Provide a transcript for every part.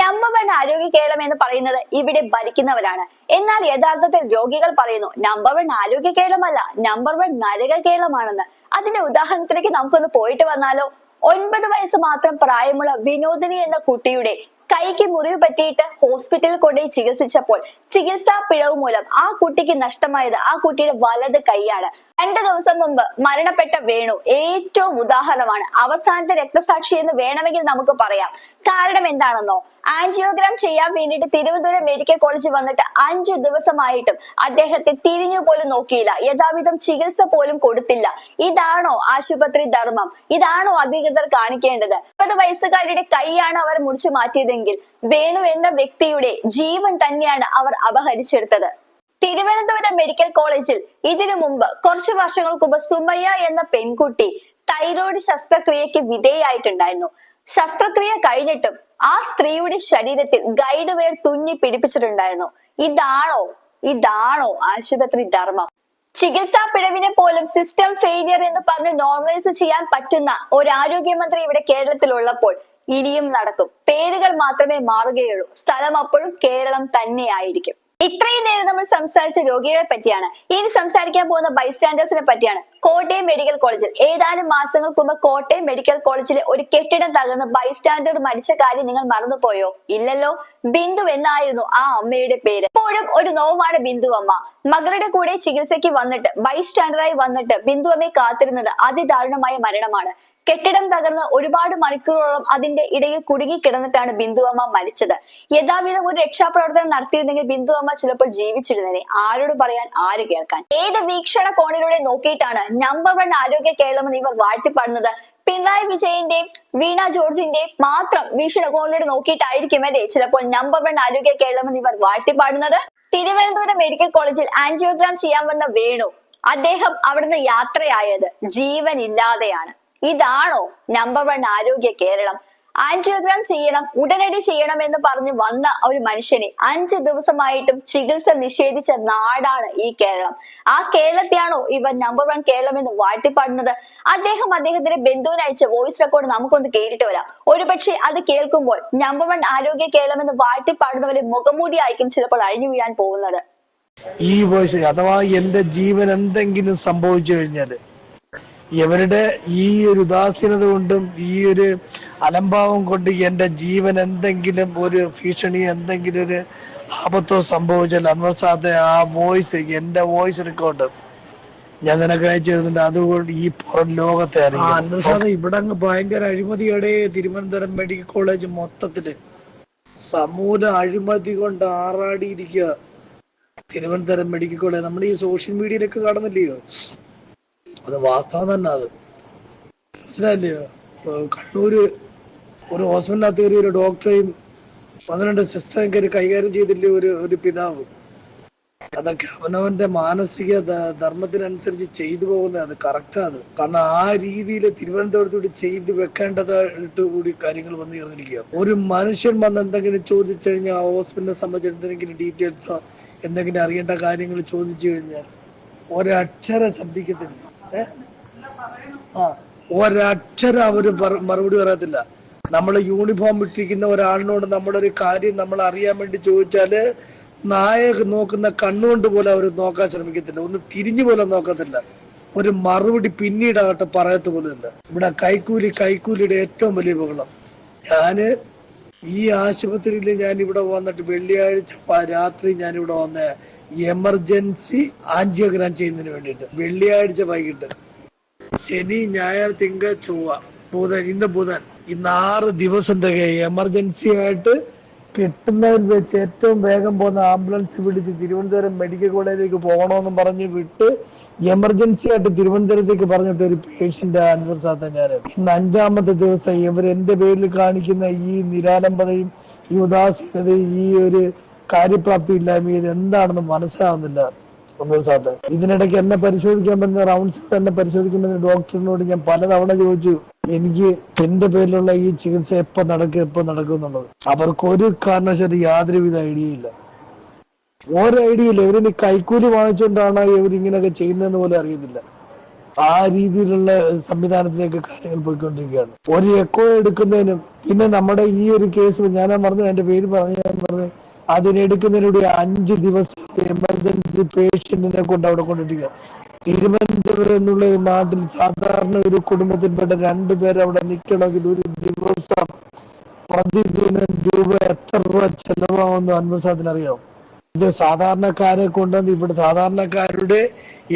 Number one ആരോഗ്യ കേരളം എന്ന് പറയുന്നത് ഇവിടെ ഭരിക്കുന്നവരാണ്. എന്നാൽ യഥാർത്ഥത്തിൽ രോഗികൾ പറയുന്നു നമ്പർ വൺ ആരോഗ്യ കേരളമല്ല നമ്പർ വൺ നരക കേരളമാണെന്ന്. അതിന്റെ ഉദാഹരണത്തിലേക്ക് നമുക്കൊന്ന് പോയിട്ട് വന്നാലോ? ഒൻപത് വയസ്സ് മാത്രം പ്രായമുള്ള വിനോദിനി എന്ന കുട്ടിയുടെ കൈക്ക് മുറിവ് പറ്റിയിട്ട് ഹോസ്പിറ്റലിൽ കൊണ്ടുപോയി ചികിത്സിച്ചപ്പോൾ ചികിത്സാ പിഴവ് മൂലം ആ കുട്ടിക്ക് നഷ്ടമായത് ആ കുട്ടിയുടെ വലത് കൈയാണ്. രണ്ടു ദിവസം മുമ്പ് മരണപ്പെട്ട വേണു ഏറ്റവും ഉദാഹരണമാണ്. അവസാനത്തെ രക്തസാക്ഷി എന്ന് വേണമെങ്കിൽ നമുക്ക് പറയാം. കാരണം എന്താണെന്നോ? ആൻജിയോഗ്രാം ചെയ്യാൻ വേണ്ടിയിട്ട് തിരുവനന്തപുരം മെഡിക്കൽ കോളേജിൽ വന്നിട്ട് അഞ്ചു ദിവസമായിട്ടും അദ്ദേഹത്തെ തിരിഞ്ഞു പോലും നോക്കിയില്ല. യഥാവിധം ചികിത്സ പോലും കൊടുത്തില്ല. ഇതാണോ ആശുപത്രി ധർമ്മം? ഇതാണോ അധികൃതർ കാണിക്കേണ്ടത്? മുപ്പത് വയസ്സുകാരുടെ കൈയാണ് അവർ മുറിച്ചു മാറ്റിയതെങ്കിൽ വേണു എന്ന വ്യക്തിയുടെ ജീവൻ തന്നെയാണ് അവർ അപഹരിച്ചെടുത്തത്. തിരുവനന്തപുരം മെഡിക്കൽ കോളേജിൽ ഇതിനു മുമ്പ് കുറച്ചു വർഷങ്ങൾക്ക് മുമ്പ് സുമയ്യ എന്ന പെൺകുട്ടി തൈറോയ്ഡ് ശസ്ത്രക്രിയക്ക് വിധേയായിട്ടുണ്ടായിരുന്നു. ശസ്ത്രക്രിയ കഴിഞ്ഞിട്ടും ആ സ്ത്രീയുടെ ശരീരത്തിൽ ഗൈഡ് വെയർ തുന്നി പിടിപ്പിച്ചിട്ടുണ്ടായിരുന്നു. ഇതാണോ? ഇതാണോ ആശുപത്രി ധർമ്മം? ചികിത്സാ പിഴവിനെ പോലും സിസ്റ്റം ഫെയിലിയർ എന്ന് പറഞ്ഞ് നോർമലൈസ് ചെയ്യാൻ പറ്റുന്ന ഒരു ആരോഗ്യമന്ത്രി ഇവിടെ കേരളത്തിലുള്ളപ്പോൾ ഇനിയും നടക്കും. പേരുകൾ മാത്രമേ മാറുകയുള്ളൂ. സ്ഥലം അപ്പോഴും കേരളം തന്നെയായിരിക്കും. ഇത്രയും നേരം നമ്മൾ സംസാരിച്ച രോഗികളെ പറ്റിയാണ്. ഇനി സംസാരിക്കാൻ പോകുന്ന ബൈസ്റ്റാൻഡേഴ്സിനെ പറ്റിയാണ്. കോട്ടയം മെഡിക്കൽ കോളേജിൽ. ഏതാനും മാസങ്ങൾക്ക് മുമ്പ് കോട്ടയം മെഡിക്കൽ കോളേജിലെ ഒരു കെട്ടിടം തകർന്ന് ബൈസ്റ്റാൻഡർ മരിച്ച കാര്യം നിങ്ങൾ മറന്നുപോയോ? ഇല്ലല്ലോ. ബിന്ദു എന്നായിരുന്നു ആ അമ്മയുടെ പേര്. ഇപ്പോഴും ഒരു നോവാണ് ബിന്ദു അമ്മ. മകളുടെ കൂടെ ചികിത്സയ്ക്ക് വന്നിട്ട് ബൈസ്റ്റാൻഡറായി വന്നിട്ട് ബിന്ദു അമ്മയെ കാത്തിരുന്നത് അതിദാരുണമായ മരണമാണ്. കെട്ടിടം തകർന്ന് ഒരുപാട് മണിക്കൂറോളം അതിന്റെ ഇടയിൽ കുടുങ്ങി കിടന്നിട്ടാണ് ബിന്ദു അമ്മ മരിച്ചത്. യഥാവിധം ഒരു രക്ഷാപ്രവർത്തനം നടത്തിയിരുന്നെങ്കിൽ ബിന്ദു അമ്മ ചിലപ്പോൾ ജീവിച്ചിരുന്നേനെ. ആരോട് പറയാൻ ആര് കേൾക്കാൻ? ഏത് വീക്ഷണ കോണിലൂടെ നോക്കിയിട്ടാണ് നമ്പർ വൺ ആരോഗ്യ കേരളം എന്ന് ഇവർ വാഴ്ത്തിപ്പാടുന്നത്. പിണറായി വിജയന്റെയും വീണ ജോർജിന്റെയും മാത്രം വീക്ഷണകോണിലൂടെ നോക്കിയിട്ടായിരിക്കും അല്ലേ? ചിലപ്പോൾ നമ്പർ വൺ ആരോഗ്യ കേരളം എന്ന് ഇവർ വാഴ്ത്തിപ്പാടുന്നത്. തിരുവനന്തപുരം മെഡിക്കൽ കോളേജിൽ ആൻജിയോഗ്രാം ചെയ്യാൻ വന്ന വേണു അദ്ദേഹം അവിടുന്ന് യാത്രയായത് ജീവൻ ഇല്ലാതെയാണ് ഇതാണോ നമ്പർ വൺ ആരോഗ്യ കേരളം? ആൻജിയോഗ്രാം ചെയ്യണം ഉടനടി ചെയ്യണം എന്ന് പറഞ്ഞ് വന്ന ഒരു മനുഷ്യനെ അഞ്ച് ദിവസമായിട്ടും ചികിത്സ നിഷേധിച്ച നാടാണ് ഈ കേരളം. ആ കേരളത്തെയാണോ ഇവ നമ്പർ വൺ കേരളം എന്ന് വാഴ്ത്തിപ്പാടുന്നത്? അദ്ദേഹം അദ്ദേഹത്തിന്റെ ബന്ധുവിന് അയച്ച വോയിസ് റെക്കോർഡ് നമുക്കൊന്ന് കേട്ടിട്ട് വരാം. ഒരുപക്ഷെ അത് കേൾക്കുമ്പോൾ നമ്പർ വൺ ആരോഗ്യ കേരളം എന്ന് വാഴ്ത്തിപ്പാടുന്നവരെ മുഖമൂടി ആയിരിക്കും ചിലപ്പോൾ അഴിഞ്ഞു വീഴാൻ പോകുന്നത്. ഈ വോയിസ് അഥവാ എന്റെ ജീവൻ എന്തെങ്കിലും സംഭവിച്ചു കഴിഞ്ഞാൽ ഇവരുടെ ഈ ഒരു ഉദാസീനത കൊണ്ടും ഈ ഒരു അലംഭാവം കൊണ്ട് എന്റെ ജീവൻ എന്തെങ്കിലും ഒരു ഭീഷണി എന്തെങ്കിലും ഒരു ആപത്തോ സംഭവിച്ചാൽ അൻവർ സാദെ ആ വോയിസ് എന്റെ വോയിസ് റെക്കോർഡ് ഞാൻ നിനക്ക് അയച്ചു തരുന്നുണ്ട്. അതുകൊണ്ട് ഈ പുറം ലോകത്തെ അറിയാം അൻവർ സാദെ ഇവിടെ അങ്ങ് ഭയങ്കര അഴിമതിയുടെ. തിരുവനന്തപുരം മെഡിക്കൽ കോളേജ് മൊത്തത്തിൽ. സമൂല അഴിമതി കൊണ്ട് ആറാടിയിരിക്കുക. Thiruvananthapuram medical college. നമ്മൾ ഈ സോഷ്യൽ മീഡിയയിലൊക്കെ കാണുന്നില്ലയോ? അത് വാസ്തവം തന്നെ അത്. മനസ്സിലായില്ലയോ? കണ്ണൂര് ഒരു ഹോസ്പിറ്റലിനകത്ത് കയറി ഒരു ഡോക്ടറെയും പന്ത്രണ്ട് സിസ്റ്ററും കയറി കൈകാര്യം ചെയ്തില്ലേ ഒരു ഒരു പിതാവ്? അതൊക്കെ അവനവന്റെ മാനസിക ധർമ്മത്തിനനുസരിച്ച് ചെയ്തു പോകുന്നത് അത് കറക്റ്റ് അത് കാരണം ആ രീതിയിൽ കൂടി ചെയ്തു വെക്കേണ്ടതായിട്ട് കൂടി കാര്യങ്ങൾ വന്നു ചേർന്നിരിക്കുക ഒരു മനുഷ്യൻ വന്ന് എന്തെങ്കിലും ചോദിച്ചു കഴിഞ്ഞാൽ ഹോസ്പിറ്റലിനെ സംബന്ധിച്ച് എന്തെങ്കിലും ഡീറ്റെയിൽസോ എന്തെങ്കിലും അറിയേണ്ട കാര്യങ്ങൾ ചോദിച്ചു കഴിഞ്ഞാൽ ഒരക്ഷരം ശബ്ദിക്കത്തില്ല ഏ? ആ ഒരക്ഷരം അവർ മറുപടി പറയത്തില്ല. നമ്മൾ യൂണിഫോം ഇട്ടിരിക്കുന്ന ഒരാളിനോട് ഒരു കാര്യം നമ്മൾ അറിയാൻ വേണ്ടി ചോദിച്ചാൽ നായക നോക്കുന്ന കണ്ണുകൊണ്ട് പോലും അവർ നോക്കാൻ ശ്രമിക്കത്തില്ല. ഒന്ന് തിരിഞ്ഞു പോലെ നോക്കത്തില്ല. ഒരു മറുപടി പിന്നീടാകട്ടെ പറയത്ത് പോലും ഇല്ല. ഇവിടെ കൈക്കൂലി കൈക്കൂലിയുടെ ഏറ്റവും വലിയ ബഹളം. ഞാൻ ഈ ആശുപത്രിയിൽ ഞാൻ ഇവിടെ വന്നിട്ട് വെള്ളിയാഴ്ച രാത്രി ഞാൻ ഇവിടെ വന്ന. എമർജൻസി ആൻജിയോഗ്രാം ചെയ്യുന്നതിന് വേണ്ടിയിട്ട്. വെള്ളിയാഴ്ച വൈകിട്ട്. ശനി ഞായർ തിങ്കൾ ചൊവ്വ ബുധൻ ഇന്ന് ബുധൻ. ഇന്ന് ആറ് ദിവസം തികയും. എമർജൻസി ആയിട്ട് കിട്ടുന്നതിൽ വെച്ച് ഏറ്റവും വേഗം പോകുന്ന ആംബുലൻസ് പിടിച്ച് തിരുവനന്തപുരം മെഡിക്കൽ കോളേജിലേക്ക് പോകണമെന്നും പറഞ്ഞ് വിട്ട് എമർജൻസി ആയിട്ട് തിരുവനന്തപുരത്തേക്ക് പറഞ്ഞിട്ട് ഒരു പേഷ്യന്റ് അൻവർ സാത്ത ഞാൻ ഇന്ന് അഞ്ചാമത്തെ ദിവസം ഇവർ എന്റെ പേരിൽ കാണിക്കുന്ന ഈ നിരാലംബതയും ഈ ഉദാസീനതയും ഈ ഒരു കാര്യപ്രാപ്തി ഇല്ലായ്മ ഇത് എന്താണെന്ന് മനസ്സിലാവുന്നില്ല. അൻവർ സാത്ത് ഇതിനിടയ്ക്ക് എന്നെ പരിശോധിക്കാൻ പറ്റുന്ന റൗണ്ട്സ് എന്നെ പരിശോധിക്കാൻ പറ്റുന്ന ഡോക്ടറിനോട് ഞാൻ പലതവണ ചോദിച്ചു എനിക്ക് എന്റെ പേരിലുള്ള ഈ ചികിത്സ എപ്പോ നടക്കും എപ്പോ നടക്കും എന്നുള്ളത്. അവർക്ക് ഒരു കാരണവശാലും യാതൊരുവിധ ഐഡിയ ഇല്ല. ഒരു ഐഡിയ ഇല്ല. ഇവരിനി കൈക്കൂലി വാങ്ങിച്ചുകൊണ്ടാണ് ഇവരിങ്ങനെയൊക്കെ ചെയ്യുന്നതെന്ന് പോലും അറിയുന്നില്ല ആ രീതിയിലുള്ള സംവിധാനത്തിലേക്ക് കാര്യങ്ങൾ പോയിക്കൊണ്ടിരിക്കുകയാണ്. ഒരു എക്കോ എടുക്കുന്നതിനും പിന്നെ നമ്മുടെ ഈ ഒരു കേസ് ഞാൻ പറഞ്ഞു എന്റെ പേര് പറഞ്ഞു ഞാൻ പറഞ്ഞു അതിനെടുക്കുന്നതിലൂടെ അഞ്ച് ദിവസത്തെ എമർജൻസി പേഷ്യന്റിനെ കൊണ്ട് അവിടെ കൊണ്ടിരിക്കുക തിരുവനന്തപുരം എന്നുള്ള ഒരു നാട്ടിൽ സാധാരണ ഒരു കുടുംബത്തിൽപ്പെട്ട രണ്ടുപേർ അവിടെ നിൽക്കണമെങ്കിൽ ഒരു ദിവസം പ്രതിദിനം രൂപ എത്ര രൂപ ചെലവാകുമെന്ന് അന്വേഷണത്തിന് അറിയാം ഇത് സാധാരണക്കാരെ കൊണ്ടുവന്ന് ഇവിടെ സാധാരണക്കാരുടെ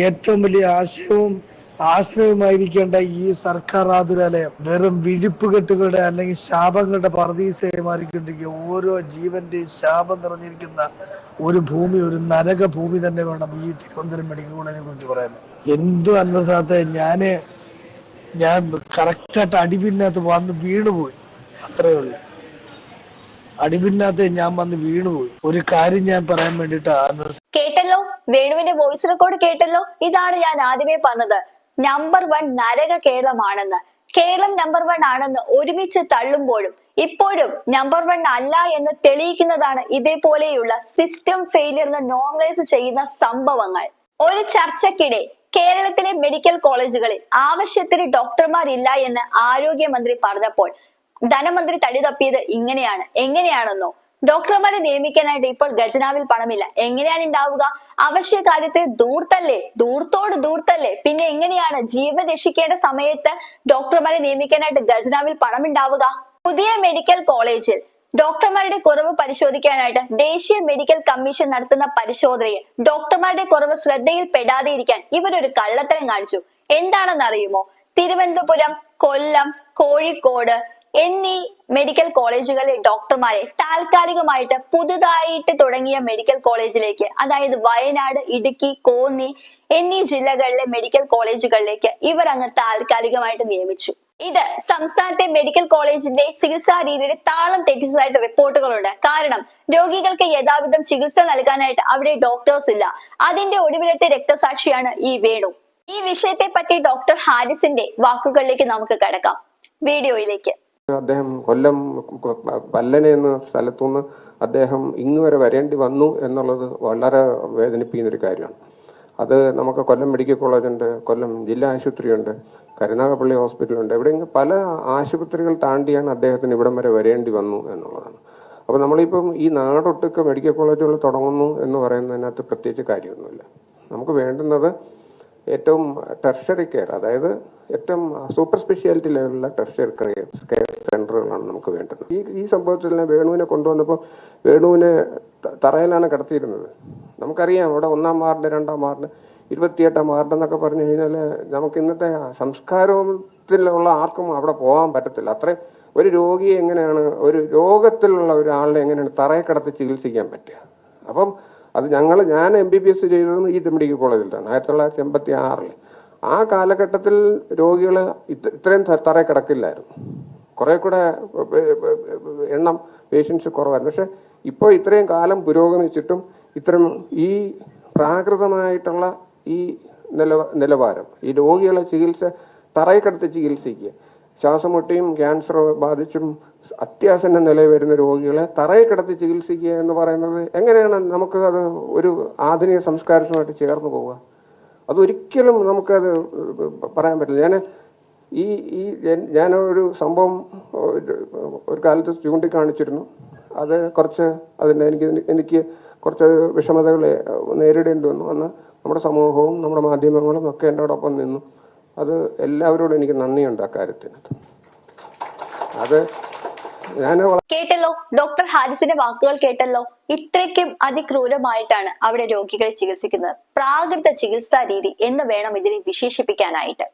ഏറ്റവും വലിയ ആശയവും ആശ്രയമായിരിക്കേണ്ട ഈ സർക്കാർ ആതുരാലയം വെറും വിഴിപ്പുകെട്ടുകളുടെ അല്ലെങ്കിൽ ശാപങ്ങളുടെ പറദീസയായി മാറിക്കൊണ്ടിരിക്കുക. ഓരോ ജീവന്റെയും ശാപം നിറഞ്ഞിരിക്കുന്ന ഒരു ഭൂമി ഒരു നരക ഭൂമി തന്നെ വേണം ഈ തിരുവനന്തപുരം മെഡിക്കൽ കോളേജിനെ കുറിച്ച് പറയാൻ. എന്തും അന്വേഷണത്തെ ഞാൻ ഞാൻ കറക്റ്റായിട്ട് അടിപിന്നകത്ത് വന്ന് വീണുപോയി. അത്രയേ ഉള്ളൂ. അടിപിന്നകത്ത് ഞാൻ വന്ന് വീണുപോയി. ഒരു കാര്യം ഞാൻ പറയാൻ വേണ്ടിട്ട് കേട്ടല്ലോ? വേണുവിന്റെ വോയിസ് റെക്കോർഡ് കേട്ടല്ലോ? ഇതാണ് ഞാൻ ആദ്യമേ പറഞ്ഞത്. നമ്പർ വൺ നരക കേരളമാണെന്ന്. കേരളം നമ്പർ വൺ ആണെന്ന് ഒരുമിച്ച് തള്ളുമ്പോഴും ഇപ്പോഴും നമ്പർ വൺ അല്ല എന്ന് തെളിയിക്കുന്നതാണ് ഇതേപോലെയുള്ള സിസ്റ്റം ഫെയിലിയറിന് നോർമലൈസ് ചെയ്യുന്ന സംഭവങ്ങൾ. ഒരു ചർച്ചക്കിടെ കേരളത്തിലെ മെഡിക്കൽ കോളേജുകളിൽ ആവശ്യത്തിന് ഡോക്ടർമാരില്ല എന്ന് ആരോഗ്യമന്ത്രി പറഞ്ഞപ്പോൾ ധനമന്ത്രി തടി തപ്പിയത് ഇങ്ങനെയാണ്. എങ്ങനെയാണെന്നോ? ഡോക്ടർമാരെ നിയമിക്കാനായിട്ട് ഇപ്പോൾ ഖജനാവിൽ പണമില്ല. എങ്ങനെയാണ് ഉണ്ടാവുക അവശ്യ കാര്യത്തെ ദൂർത്തല്ലേ? ദൂർത്തോട് ദൂർത്തല്ലേ? പിന്നെ എങ്ങനെയാണ് ജീവൻ രക്ഷിക്കേണ്ട സമയത്ത് ഡോക്ടർമാരെ നിയമിക്കാനായിട്ട് ഖജനാവിൽ പണം ഉണ്ടാവുക പുതിയ മെഡിക്കൽ കോളേജിൽ ഡോക്ടർമാരുടെ കുറവ് പരിശോധിക്കാനായിട്ട് ദേശീയ മെഡിക്കൽ കമ്മീഷൻ നടത്തുന്ന പരിശോധനയിൽ ഡോക്ടർമാരുടെ കുറവ് ശ്രദ്ധയിൽ പെടാതെ ഇരിക്കാൻ ഇവരൊരു കള്ളത്തരം കാണിച്ചു. എന്താണെന്ന് അറിയുമോ തിരുവനന്തപുരം കൊല്ലം കോഴിക്കോട് എന്നീ മെഡിക്കൽ കോളേജുകളിലെ ഡോക്ടർമാരെ താൽക്കാലികമായിട്ട് പുതുതായിട്ട് തുടങ്ങിയ മെഡിക്കൽ കോളേജിലേക്ക് അതായത് വയനാട് ഇടുക്കി കോന്നി എന്നീ ജില്ലകളിലെ മെഡിക്കൽ കോളേജുകളിലേക്ക് ഇവർ അങ്ങ് താൽക്കാലികമായിട്ട് നിയമിച്ചു. ഇത് സംസ്ഥാനത്തെ മെഡിക്കൽ കോളേജിന്റെ ചികിത്സാ രീതിയുടെ താളം തെറ്റിച്ചതായിട്ട് റിപ്പോർട്ടുകളുണ്ട് കാരണം രോഗികൾക്ക് യഥാവിധം ചികിത്സ നൽകാനായിട്ട് അവിടെ ഡോക്ടേഴ്സ് ഇല്ല. അതിന്റെ ഒടുവിലത്തെ രക്തസാക്ഷിയാണ് ഈ വേണു. ഈ വിഷയത്തെ പറ്റി ഡോക്ടർ ഹാരിസിന്റെ വാക്കുകളിലേക്ക് നമുക്ക് കടക്കാം. വീഡിയോയിലേക്ക്. അദ്ദേഹം കൊല്ലം പല്ലന എന്ന സ്ഥലത്തുനിന്ന് അദ്ദേഹം ഇങ്ങ് വരെ വരേണ്ടി വന്നു എന്നുള്ളത് വളരെ വേദനിപ്പിക്കുന്ന ഒരു കാര്യമാണ്. അത് നമുക്ക് കൊല്ലം മെഡിക്കൽ കോളേജുണ്ട് കൊല്ലം ജില്ലാ ആശുപത്രിയുണ്ട് കരുനാഗപ്പള്ളി ഹോസ്പിറ്റലുണ്ട് എവിടെയെങ്കിലും പല ആശുപത്രികൾ താണ്ടിയാണ് അദ്ദേഹത്തിന് ഇവിടം വരെ വരേണ്ടി വന്നു എന്നുള്ളതാണ്. അപ്പോൾ നമ്മളിപ്പം ഈ നാടൊട്ടുക്ക മെഡിക്കൽ കോളേജുകൾ തുടങ്ങുന്നു എന്ന് പറയുന്നതിനകത്ത് പ്രത്യേകിച്ച് കാര്യമൊന്നുമില്ല. നമുക്ക് വേണ്ടുന്നത് ഏറ്റവും ടെർഷറി കെയർ അതായത് ഏറ്റവും സൂപ്പർ സ്പെഷ്യാലിറ്റി ലെവലിലുള്ള ടെർഷറി കെയർ കെയർ സെന്ററുകളാണ് നമുക്ക് വേണ്ടത്. ഈ ഈ സംഭവത്തിൽ വേണുവിനെ കൊണ്ടുവന്നപ്പോൾ വേണുവിനെ തറയിലാണ് കിടത്തിയിരുന്നത്. നമുക്കറിയാം അവിടെ ഒന്നാം വാർഡ് രണ്ടാം വാർഡ് ഇരുപത്തിയെട്ടാം വാർഡ് എന്നൊക്കെ പറഞ്ഞു കഴിഞ്ഞാൽ നമുക്ക് ഇന്നത്തെ സംസ്കാരത്തിലുള്ള ആർക്കും അവിടെ പോകാൻ പറ്റത്തില്ല. അത്രയും ഒരു രോഗിയെ എങ്ങനെയാണ് ഒരു രോഗത്തിലുള്ള ഒരാളിനെ എങ്ങനെയാണ് തറയെ കിടത്തി ചികിത്സിക്കാൻ പറ്റുക? അപ്പം അത് ഞങ്ങൾ ഞാൻ എം ബി ബി എസ് ചെയ്തത് ഈ മെഡിക്കൽ കോളേജിലാണ് ആയിരത്തി തൊള്ളായിരത്തി എൺപത്തി ആറിൽ ആ കാലഘട്ടത്തിൽ രോഗികൾ ഇത്രയും തറ കിടക്കില്ലായിരുന്നു. കുറെ കൂടെ എണ്ണം പേഷ്യൻസ് കുറവായിരുന്നു. പക്ഷെ ഇപ്പോൾ ഇത്രയും കാലം പുരോഗമിച്ചിട്ടും ഇത്തരം ഈ പ്രാകൃതമായിട്ടുള്ള ഈ നില നിലവാരം ഈ രോഗികളെ ചികിത്സ തറയിൽ കിടത്തി ചികിത്സിക്കുക ശ്വാസമുട്ടിയും ക്യാൻസർ ബാധിച്ചും അത്യാസന്ന നിലയിൽ വരുന്ന രോഗികളെ തറയിൽ കിടത്തി ചികിത്സിക്കുക എന്ന് പറയുന്നത് എങ്ങനെയാണ് നമുക്ക് അത് ഒരു ആധുനിക സംസ്കാരവുമായിട്ട് ചേർന്ന് പോവുക? അതൊരിക്കലും നമുക്കത് പറയാൻ പറ്റില്ല. ഞാൻ ഈ ഈ ഞാൻ- ഒരു സംഭവം ഒരു കാലത്ത് ചൂണ്ടിക്കാണിച്ചിരുന്നു. അത് കുറച്ച് അതിന്റെ എനിക്ക് എനിക്ക് കുറച്ച് വിഷമതകൾ നേരിടേണ്ടി വന്നു. അന്ന് നമ്മുടെ സമൂഹവും നമ്മുടെ മാധ്യമങ്ങളും ഒക്കെ എന്നോടൊപ്പം നിന്നു. അത് എല്ലാവരോടും എനിക്ക് നന്ദിയുണ്ട് അക്കാര്യത്തിന് അത് കേട്ടല്ലോ? ഡോക്ടർ ഹാരിസിന്റെ വാക്കുകൾ കേട്ടല്ലോ? ഇത്രയ്ക്കും അതിക്രൂരമായിട്ടാണ് അവിടെ രോഗികളെ ചികിത്സിക്കുന്നത്. പ്രാകൃത ചികിത്സാ രീതി എന്ന് വേണം ഇതിനെ വിശേഷിപ്പിക്കാനായിട്ട്.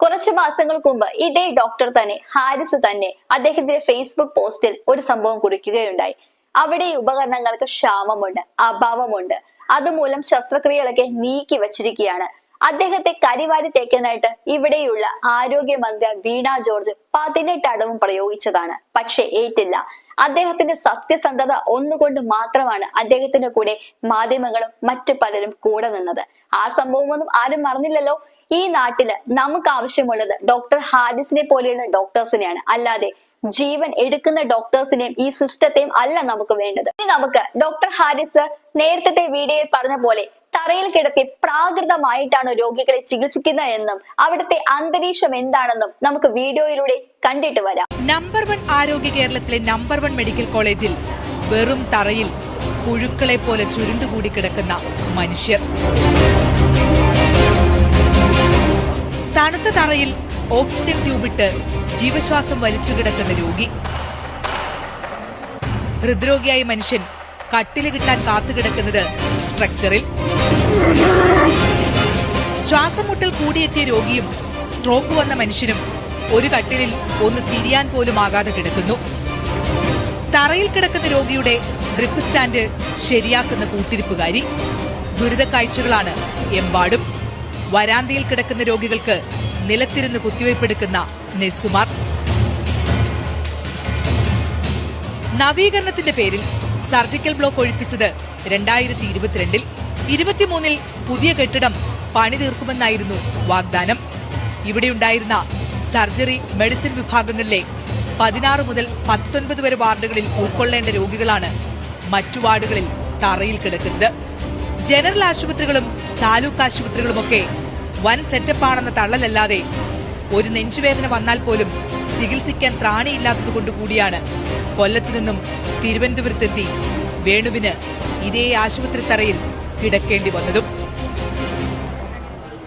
കുറച്ച് മാസങ്ങൾക്ക് മുമ്പ് ഇതേ ഡോക്ടർ തന്നെ ഹാരിസ് തന്നെ അദ്ദേഹത്തിന്റെ ഫേസ്ബുക്ക് പോസ്റ്റിൽ ഒരു സംഭവം കുറിക്കുകയുണ്ടായി. അവിടെ ഉപകരണങ്ങൾക്ക് ക്ഷാമമുണ്ട് അഭാവമുണ്ട്. അതുമൂലം ശസ്ത്രക്രിയകളൊക്കെ നീക്കി വച്ചിരിക്കുകയാണ്. അദ്ദേഹത്തെ കരിവാരി തേക്കാനായിട്ട് ഇവിടെയുള്ള ആരോഗ്യമന്ത്രി വീണ ജോർജ് പതിനെട്ട് അടവും പ്രയോഗിച്ചതാണ്. പക്ഷെ ഏറ്റില്ല. അദ്ദേഹത്തിന്റെ സത്യസന്ധത ഒന്നുകൊണ്ട് മാത്രമാണ് അദ്ദേഹത്തിന്റെ കൂടെ മാധ്യമങ്ങളും മറ്റു പലരും കൂടെ നിന്നത്. ആ സംഭവമൊന്നും ആരും മറന്നില്ലല്ലോ. ഈ നാട്ടിൽ നമുക്ക് ആവശ്യമുള്ളത് ഡോക്ടർ ഹാരിസിനെ പോലെയുള്ള ഡോക്ടേഴ്സിനെയാണ് അല്ലാതെ ജീവൻ എടുക്കുന്ന ഡോക്ടേഴ്സിനെയും ഈ സിസ്റ്റത്തെയും അല്ല നമുക്ക് വേണ്ടത്. ഇനി നമുക്ക് ഡോക്ടർ ഹാരിസ് നേരത്തെ വീഡിയോയിൽ പറഞ്ഞ പോലെ തറയിൽ കിടത്തി പ്രാകൃതമായിട്ടാണ് രോഗികളെ ചികിത്സിക്കുന്നത് എന്നും അവിടുത്തെ അന്തരീക്ഷം എന്താണെന്നും നമുക്ക് വീഡിയോയിലൂടെ കണ്ടിട്ട് വരാം. നമ്പർ വൺ ആരോഗ്യ കേരളത്തിലെ നമ്പർ വൺ മെഡിക്കൽ കോളേജിൽ വെറും തറയിൽ പുഴുക്കളെ പോലെ ചുരുണ്ടുകൂടി കിടക്കുന്ന മനുഷ്യർ. തണുത്ത തറയിൽ ഓക്സിജൻ ട്യൂബിട്ട് ജീവശ്വാസം വലിച്ചു കിടക്കുന്ന രോഗി. ഹൃദ്രോഗിയായ മനുഷ്യൻ കട്ടിൽ കിട്ടാൻ കാത്തുകിടക്കുന്നത് സ്ട്രക്ചറിൽ ശ്വാസം മുട്ടൽ കൂടിയെത്തിയ രോഗിയും സ്ട്രോക്ക് വന്ന മനുഷ്യനും ഒരു കട്ടിലിൽ ഒന്ന് തിരിയാൻ പോലും ആകാതെ കിടക്കുന്നു. തറയിൽ കിടക്കുന്ന രോഗിയുടെ ഡ്രിപ്പ് സ്റ്റാൻഡ് ശരിയാക്കുന്ന കൂത്തിരിപ്പുകാരി. ദുരിതക്കാഴ്ചകളാണ് എമ്പാടും. വരാന്തയിൽ കിടക്കുന്ന രോഗികൾക്ക് നിലത്തിരുന്ന് കുത്തിവയ്പ്പെടുക്കുന്ന നഴ്സുമാർ. നവീകരണത്തിന്റെ പേരിൽ സർജിക്കൽ ബ്ലോക്ക് ഒഴിപ്പിച്ചത് രണ്ടായിരത്തി ഇരുപത്തിരണ്ടിൽ ഇരുപത്തിമൂന്നിൽ പുതിയ കെട്ടിടം പണി തീർക്കുമെന്നായിരുന്നു വാഗ്ദാനം. ഇവിടെയുണ്ടായിരുന്ന സർജറി മെഡിസിൻ വിഭാഗങ്ങളിലെ പതിനാറ് മുതൽ പത്തൊൻപത് വരെ വാർഡുകളിൽ ഉൾക്കൊള്ളേണ്ട രോഗികളാണ് മറ്റു വാർഡുകളിൽ തറയിൽ കിടക്കുന്നത്. ജനറൽ ആശുപത്രികളും താലൂക്ക് ആശുപത്രികളുമൊക്കെ വൻ സെറ്റപ്പാണെന്ന തള്ളലല്ലാതെ ഒരു നെഞ്ചുവേദന വന്നാൽ പോലും ചികിത്സിക്കാൻ ത്രാണിയില്ലാത്തതുകൊണ്ട് കൂടിയാണ് കൊല്ലത്തു നിന്നും തിരുവനന്തപുരത്തെത്തി വേണുവിന് ഇതേ ആശുപത്രി തറയിൽ കിടക്കേണ്ടി വന്നതും.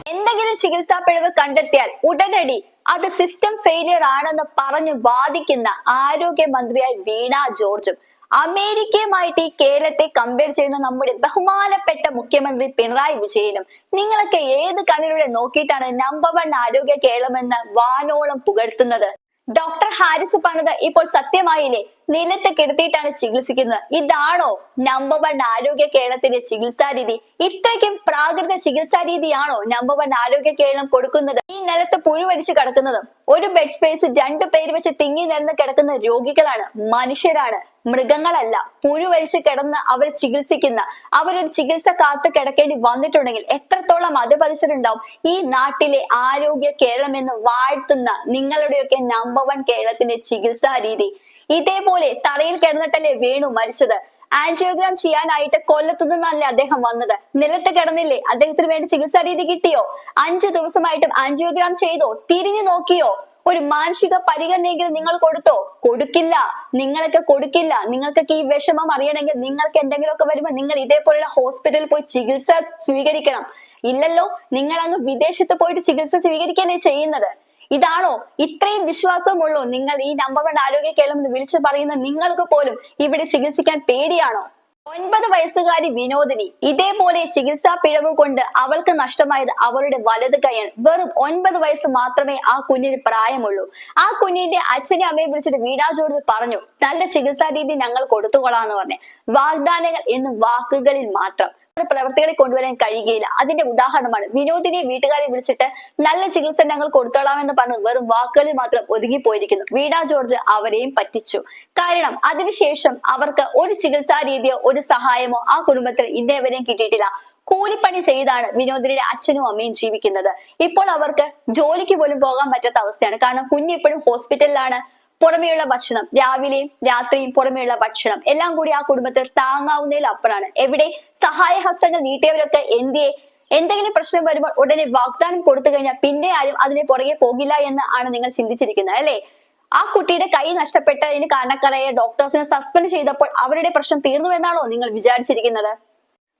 എന്തെങ്കിലും ചികിത്സാ പിഴവ് കണ്ടെത്തിയാൽ ഉടനടി അത് സിസ്റ്റം ഫെയിലിയർ ആണെന്ന് പറഞ്ഞു വാദിക്കുന്ന ആരോഗ്യമന്ത്രിയായി വീണ ജോർജും അമേരിക്കയുമായിട്ട് ഈ കേരളത്തെ കമ്പയർ ചെയ്യുന്ന നമ്മുടെ ബഹുമാനപ്പെട്ട മുഖ്യമന്ത്രി പിണറായി വിജയനും നിങ്ങളൊക്കെ ഏത് കണ്ണിലൂടെ നോക്കിയിട്ടാണ് നമ്പർ വൺ ആരോഗ്യ കേരളമെന്ന് വാനോളം പുകഴ്ത്തുന്നത്? ഡോക്ടർ ഹാരിസ് പറഞ്ഞത് ഇപ്പോൾ സത്യമായില്ലേ? നിലത്ത് കിടത്തിയിട്ടാണ് ചികിത്സിക്കുന്നത്. ഇതാണോ നമ്പർ വൺ ആരോഗ്യ കേരളത്തിന്റെ ചികിത്സാ രീതി? ഇത്രയ്ക്കും പ്രാകൃത ചികിത്സാ രീതിയാണോ നമ്പർ വൺ ആരോഗ്യ കേരളം കൊടുക്കുന്നത്? ഈ നിലത്ത് പുഴുവരിച്ച് കിടക്കുന്നതും ഒരു ബെഡ് സ്പേസ് രണ്ടു പേര് വെച്ച് തിങ്ങി നിരന്ന് കിടക്കുന്ന രോഗികളാണ്. മനുഷ്യരാണ്. മൃഗങ്ങളല്ല. പുഴുവരിച്ച് കിടന്ന് അവർ ചികിത്സിക്കുന്ന അവരൊരു ചികിത്സ കാത്ത് കിടക്കേണ്ടി വന്നിട്ടുണ്ടെങ്കിൽ എത്രത്തോളം അതുപതിച്ചിട്ടുണ്ടാവും ഈ നാട്ടിലെ ആരോഗ്യ കേരളം എന്ന് വാഴ്ത്തുന്ന നിങ്ങളുടെയൊക്കെ നമ്പർ വൺ കേരളത്തിന്റെ ചികിത്സാ രീതി. ഇതേപോലെ തറയിൽ കിടന്നിട്ടല്ലേ വേണു മരിച്ചത്? ആൻജിയോഗ്രാം ചെയ്യാനായിട്ട് കൊല്ലത്തു നിന്നല്ലേ അദ്ദേഹം വന്നത്? നിലത്ത് കിടന്നില്ലേ? അദ്ദേഹത്തിന് വേണ്ടി ചികിത്സാ രീതി കിട്ടിയോ? അഞ്ചു ദിവസമായിട്ടും ആൻജിയോഗ്രാം ചെയ്തോ? തിരിഞ്ഞു നോക്കിയോ? ഒരു മാനസിക പരിഗണനയെങ്കിലും നിങ്ങൾ കൊടുത്തോ? കൊടുക്കില്ല. നിങ്ങളൊക്കെ കൊടുക്കില്ല. നിങ്ങൾക്കൊക്കെ ഈ വിഷമം അറിയണമെങ്കിൽ നിങ്ങൾക്ക് എന്തെങ്കിലുമൊക്കെ വരുമ്പോൾ നിങ്ങൾ ഇതേപോലുള്ള ഹോസ്പിറ്റലിൽ പോയി ചികിത്സ സ്വീകരിക്കണം. ഇല്ലല്ലോ? നിങ്ങൾ അങ്ങ് വിദേശത്ത് പോയിട്ട് ചികിത്സ സ്വീകരിക്കല്ലേ ചെയ്യുന്നത്? ഇതാണോ? ഇത്രയും വിശ്വാസമുള്ളൂ? നിങ്ങൾ ഈ നമ്പർ വൺ ആരോഗ്യ കേരളം എന്ന് വിളിച്ചു പറയുന്ന നിങ്ങൾക്ക് പോലും ഇവിടെ ചികിത്സിക്കാൻ പേടിയാണോ? ഒൻപത് വയസ്സുകാരി വിനോദിനി ഇതേപോലെ ചികിത്സാ പിഴവ് കൊണ്ട് അവൾക്ക് നഷ്ടമായത് അവളുടെ വലത് കൈയാണ്. വെറും ഒൻപത് വയസ്സ് മാത്രമേ ആ കുഞ്ഞിന് പ്രായമുള്ളൂ. ആ കുഞ്ഞിന്റെ അച്ഛനെ അമ്മയെ വിളിച്ചിട്ട് വീടാ ജോർജ് പറഞ്ഞു നല്ല ചികിത്സാ രീതി ഞങ്ങൾ കൊടുത്തുകൊള്ളാന്ന് പറഞ്ഞു. വാഗ്ദാനങ്ങൾ എന്ന് വാക്കുകളിൽ മാത്രം. പ്രവർത്തികളിൽ കൊണ്ടുവരാൻ കഴിയുകയില്ല. അതിന്റെ ഉദാഹരണമാണ് വിനോദിനെ വീട്ടുകാരെ വിളിച്ചിട്ട് നല്ല ചികിത്സ ഞങ്ങൾ കൊടുത്തോളാമെന്ന് പറഞ്ഞ് വെറും വാക്കുകളിൽ മാത്രം ഒതുങ്ങിപ്പോയിരിക്കുന്നു. വീണ ജോർജ് അവരെയും പറ്റിച്ചു. കാരണം അതിനുശേഷം അവർക്ക് ഒരു ചികിത്സാ രീതിയോ ഒരു സഹായമോ ആ കുടുംബത്തിൽ ഇന്നേവരെയും കിട്ടിയിട്ടില്ല. കൂലിപ്പണി ചെയ്താണ് വിനോദിനിയുടെ അച്ഛനും അമ്മയും ജീവിക്കുന്നത്. ഇപ്പോൾ അവർക്ക് ജോലിക്ക് പോലും പോകാൻ പറ്റാത്ത അവസ്ഥയാണ്. കാരണം കുഞ്ഞ് ഇപ്പോഴും ഹോസ്പിറ്റലിലാണ് പുറമെയുള്ള ഭക്ഷണം രാവിലെയും രാത്രിയും പുറമെയുള്ള ഭക്ഷണം എല്ലാം കൂടി ആ കുടുംബത്തിൽ താങ്ങാവുന്നതിൽ അപ്പുറാണ് എവിടെ സഹായഹസ്തങ്ങൾ നീട്ടിയവരൊക്കെ എന്തിയെ എന്തെങ്കിലും പ്രശ്നം വരുമ്പോൾ ഉടനെ വാഗ്ദാനം കൊടുത്തു കഴിഞ്ഞാൽ പിന്നെ ആരും അതിന് പുറകെ പോകില്ല എന്ന് ആണ് നിങ്ങൾ ചിന്തിച്ചിരിക്കുന്നത് അല്ലെ? ആ കുട്ടിയുടെ കൈ നഷ്ടപ്പെട്ടതിന് കാരണക്കാരായ ഡോക്ടേഴ്സിനെ സസ്പെൻഡ് ചെയ്തപ്പോൾ അവരുടെ പ്രശ്നം തീർന്നു എന്നാണോ നിങ്ങൾ വിചാരിച്ചിരിക്കുന്നത്?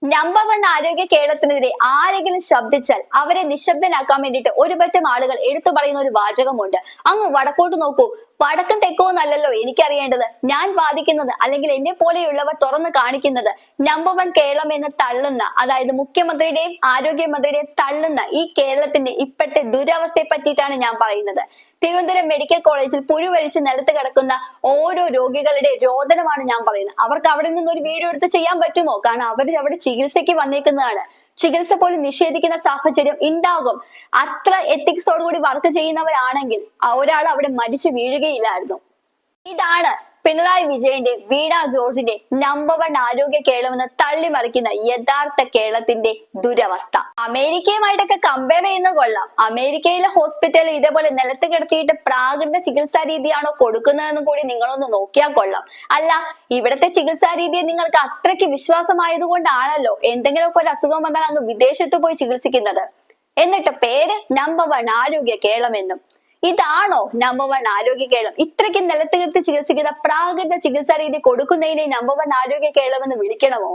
നമ്പർ വൺ ആരോഗ്യ കേരളത്തിനെതിരെ ആരെങ്കിലും ശബ്ദിച്ചാൽ അവരെ നിശബ്ദനാക്കാൻ വേണ്ടിയിട്ട് ഒരുപറ്റം ആളുകൾ എടുത്തു പറയുന്ന ഒരു വാചകമുണ്ട്. അങ്ങ് വടക്കോട്ട് നോക്കൂ. വടക്കും തെക്കവും അല്ലല്ലോ എനിക്കറിയേണ്ടത്. ഞാൻ വാദിക്കുന്നത് അല്ലെങ്കിൽ എന്നെ പോലെയുള്ളവർ തുറന്നു കാണിക്കുന്നത് നമ്പർ വൺ കേരളം എന്ന് തള്ളുന്ന അതായത് മുഖ്യമന്ത്രിയുടെയും ആരോഗ്യമന്ത്രിയുടെയും തള്ളുന്ന ഈ കേരളത്തിന്റെ ഇപ്പോഴത്തെ ദുരവസ്ഥയെ പറ്റിയിട്ടാണ് ഞാൻ പറയുന്നത്. തിരുവനന്തപുരം മെഡിക്കൽ കോളേജിൽ പുഴുവഴിച്ച് നിലത്ത് കിടക്കുന്ന ഓരോ രോഗികളുടെ രോദനമാണ് ഞാൻ പറയുന്നത്. അവർക്ക് അവിടെ നിന്ന് ഒരു വീഡിയോ എടുത്ത് ചെയ്യാൻ പറ്റുമോ? കാരണം അവർ അവിടെ ചികിത്സയ്ക്ക് വന്നേക്കുന്നതാണ്. ചികിത്സ പോലും നിഷേധിക്കുന്ന സാഹചര്യം ഉണ്ടാകും. അത്ര എത്തിക്സോടുകൂടി വർക്ക് ചെയ്യുന്നവരാണെങ്കിൽ ഒരാൾ അവിടെ മരിച്ചു വീഴുകയില്ലായിരുന്നു ഇതാണ് പിണറായി വിജയന്റെ വീണ ജോർജിന്റെ നമ്പർ വൺ ആരോഗ്യ കേരളമെന്ന് തള്ളിമറിക്കുന്ന യഥാർത്ഥ കേരളത്തിന്റെ ദുരവസ്ഥ. അമേരിക്കയുമായിട്ടൊക്കെ കമ്പയർ ചെയ്യുന്ന കൊള്ളാം. അമേരിക്കയിലെ ഹോസ്പിറ്റലിൽ ഇതേപോലെ നിലത്ത് കിടത്തിയിട്ട് പ്രാകൃത ചികിത്സാ രീതിയാണോ കൊടുക്കുന്നതെന്ന് കൂടി നിങ്ങളൊന്ന് നോക്കിയാൽ കൊള്ളാം. അല്ല ഇവിടുത്തെ ചികിത്സാ രീതിയെ നിങ്ങൾക്ക് അത്രയ്ക്ക് വിശ്വാസമായതുകൊണ്ടാണല്ലോ എന്തെങ്കിലുമൊക്കെ ഒരു അസുഖം വന്നാൽ അങ്ങ് വിദേശത്ത് പോയി ചികിത്സിക്കുന്നത്. എന്നിട്ട് പേര് നമ്പർ വൺ ആരോഗ്യ കേരളം എന്നും. ഇതാണോ നമ്പർ വൺ ആരോഗ്യ കേരളം? ഇത്രയ്ക്ക് നിലത്ത് കിടത്തി ചികിത്സിക്കുന്ന പ്രാകൃത ചികിത്സാ രീതി കൊടുക്കുന്നതിനെ നമ്പർ വൺ ആരോഗ്യ കേരളം എന്ന് വിളിക്കണമോ?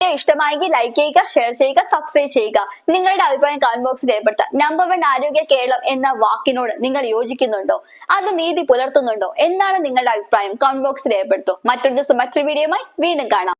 ഇഷ്ടമായെങ്കിൽ ലൈക്ക് ചെയ്യുക ഷെയർ ചെയ്യുക സബ്സ്ക്രൈബ് ചെയ്യുക. നിങ്ങളുടെ അഭിപ്രായം കമന്റ് ബോക്സിൽ രേഖപ്പെടുത്താം. നമ്പർ വൺ ആരോഗ്യ കേരളം എന്ന വാക്കിനോട് നിങ്ങൾ യോജിക്കുന്നുണ്ടോ? അത് നീതി പുലർത്തുന്നുണ്ടോ? എന്നാണ് നിങ്ങളുടെ അഭിപ്രായം കമന്റ് ബോക്സിൽ രേഖപ്പെടുത്തൂ. മറ്റൊരു ദിവസം മറ്റൊരു വീഡിയോയുമായി വീണ്ടും കാണാം.